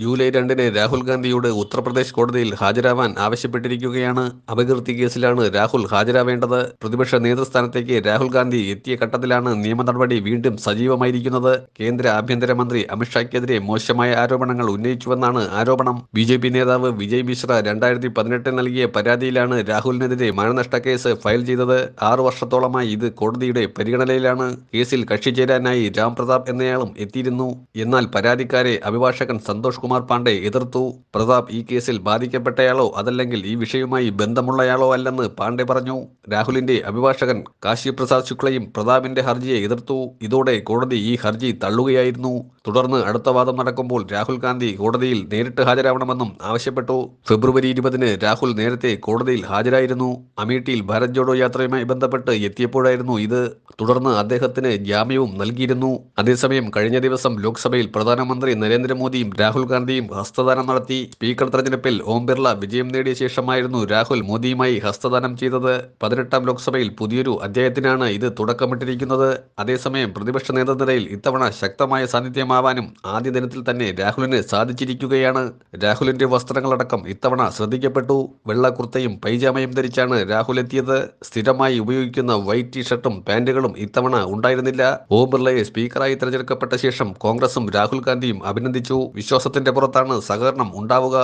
July രണ്ടിന് രാഹുൽ ഗാന്ധിയോട് ഉത്തർപ്രദേശ് കോടതിയിൽ ഹാജരാവാൻ ആവശ്യപ്പെട്ടിരിക്കുകയാണ്. അപകീർത്തി കേസിലാണ് രാഹുൽ ഹാജരാവേണ്ടത്. പ്രതിപക്ഷ നേതൃസ്ഥാനത്തേക്ക് രാഹുൽ ഗാന്ധി എത്തിയ ഘട്ടത്തിലാണ് നിയമ നടപടി വീണ്ടും സജീവമായിരിക്കുന്നത്. കേന്ദ്ര ആഭ്യന്തരമന്ത്രി അമിത്ഷായ്ക്കെതിരെ മോശമായ ആരോപണങ്ങൾ ഉന്നയിച്ചുവെന്നാണ് ആരോപണം. ബി ജെ പി നേതാവ് വിജയ് മിശ്ര രണ്ടായിരത്തി പതിനെട്ടിൽ നൽകിയ പരാതിയിലാണ് രാഹുലിനെതിരെ മരണനഷ്ട കേസ് ഫയൽ ചെയ്തത്. ആറു വർഷത്തോളമായി ഇത് കോടതിയുടെ പരിഗണനയിലാണ്. കേസിൽ കക്ഷി ചേരാനായി രാം പ്രതാപ് എന്നയാളും എത്തിയിരുന്നു. എന്നാൽ പരാതിക്കാരെ അഭിഭാഷകൻ സന്തോഷ് കുമാർ പാണ്ഡെ എതിർത്തു. പ്രതാപ് ഈ കേസിൽ ബാധിക്കപ്പെട്ടയാളോ അതല്ലെങ്കിൽ ഈ വിഷയവുമായി ബന്ധമുള്ളയാളോ അല്ലെന്ന് പാണ്ഡെ പറഞ്ഞു. രാഹുലിന്റെ അഭിഭാഷകൻ കാശിപ്രസാദ് ശുക്ലയും പ്രതാപിന്റെ ഹർജിയെ എതിർത്തു. ഇതോടെ കോടതി ഈ ഹർജി തള്ളുകയായിരുന്നു. തുടർന്ന് അടുത്ത വാദം നടക്കുമ്പോൾ രാഹുൽ ഗാന്ധി കോടതിയിൽ നേരിട്ട് ഹാജരാവണമെന്നും ആവശ്യപ്പെട്ടു. ഫെബ്രുവരി ഇരുപതിന് രാഹുൽ നേരത്തെ കോടതിയിൽ ഹാജരായിരുന്നു. അമേഠിയിൽ ഭാരത് ജോഡോ യാത്രയുമായി ബന്ധപ്പെട്ട് എത്തിയപ്പോഴായിരുന്നു ഇത്. തുടർന്ന് അദ്ദേഹത്തിന് ജാമ്യവും നൽകിയിരുന്നു. അതേസമയം കഴിഞ്ഞ ദിവസം ലോക്സഭയിൽ പ്രധാനമന്ത്രി നരേന്ദ്രമോദിയും രാഹുൽ ഗാന്ധിയും ഹസ്തദാനം നടത്തി. സ്പീക്കർ തെരഞ്ഞെടുപ്പിൽ ഓം ബിർള വിജയം നേടിയ ശേഷമായിരുന്നു രാഹുൽ മോദിയുമായി ഹസ്തദാനം ചെയ്തത്. പതിനെട്ടാം ലോക്സഭയിൽ പുതിയൊരു അധ്യായത്തിനാണ് ഇത് തുടക്കമിട്ടിരിക്കുന്നത്. അതേസമയം പ്രതിപക്ഷ നേതൃനിരയിൽ ഇത്തവണ ശക്തമായ സാന്നിധ്യമാവാനും ആദ്യ ദിനത്തിൽ തന്നെ രാഹുലിന് സാധിച്ചിരിക്കുകയാണ്. രാഹുലിന്റെ വസ്ത്രങ്ങളടക്കം ഇത്തവണ ശ്രദ്ധിക്കപ്പെട്ടു. വെള്ള കുർത്തയും പൈജാമയും ധരിച്ചാണ് രാഹുൽ എത്തിയത്. സ്ഥിരമായി ഉപയോഗിക്കുന്ന വൈറ്റ് ടീഷർട്ടും പാന്റുകളും ഇത്തവണ ഉണ്ടായിരുന്നില്ല. ഓം ബിർളയെ സ്പീക്കറായി തെരഞ്ഞെടുക്കപ്പെട്ട ശേഷം കോൺഗ്രസും രാഹുൽ ഗാന്ധിയും അഭിനന്ദിച്ചു. വിശ്വാസത്തിന്റെ പുറത്താണ് സഹകരണം ഉണ്ടാവുക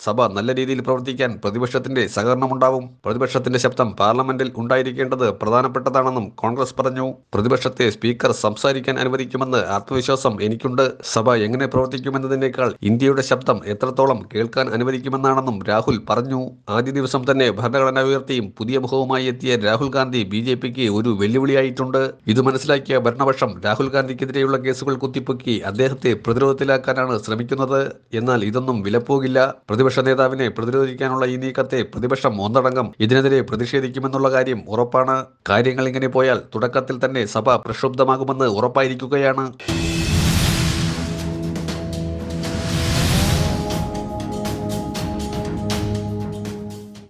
സഭ നല്ല രീതിയിൽ പ്രവർത്തിക്കാൻ പ്രതിപക്ഷത്തിന്റെ സഹകരണമുണ്ടാവും. പ്രതിപക്ഷത്തിന്റെ ശബ്ദം പാർലമെന്റിൽ ഉണ്ടായിരിക്കേണ്ടത് പ്രധാനപ്പെട്ടതാണെന്നും കോൺഗ്രസ് പറഞ്ഞു. പ്രതിപക്ഷത്തെ സ്പീക്കർ സംസാരിക്കാൻ അനുവദിക്കുമെന്ന് ആത്മവിശ്വാസം എനിക്കുണ്ട്. സഭ എങ്ങനെ പ്രവർത്തിക്കുമെന്നതിനേക്കാൾ ഇന്ത്യയുടെ ശബ്ദം എത്രത്തോളം കേൾക്കാൻ അനുവദിക്കുമെന്നാണെന്നും രാഹുൽ പറഞ്ഞു. ആദ്യ ദിവസം തന്നെ ഭരണഘടന ഉയർത്തിയും പുതിയ മുഖവുമായി എത്തിയ രാഹുൽ ഗാന്ധി ബി ജെ പിക്ക് ഒരു വെല്ലുവിളിയായിട്ടുണ്ട്. ഇത് മനസ്സിലാക്കിയ ഭരണപക്ഷം രാഹുൽ ഗാന്ധിക്കെതിരെയുള്ള കേസുകൾ കുത്തിപ്പൊക്കി അദ്ദേഹത്തെ പ്രതിരോധത്തിലാക്കാനാണ് ശ്രമിക്കുന്നത്. എന്നാൽ ഇതൊന്നും വിലപ്പോകില്ല. പ്രതിപക്ഷ നേതാവിനെ പ്രതിരോധിക്കാനുള്ള ഈ നീക്കത്തെ പ്രതിപക്ഷം ഒന്നടങ്കം ഇതിനെതിരെ പ്രതിഷേധിക്കുമെന്നുള്ള കാര്യം ഉറപ്പാണ്. കാര്യങ്ങൾ ഇങ്ങനെ പോയാൽ തുടക്കത്തിൽ തന്നെ സഭ പ്രക്ഷുബ്ധമാകുമെന്ന് ഉറപ്പായിരിക്കുകയാണ്.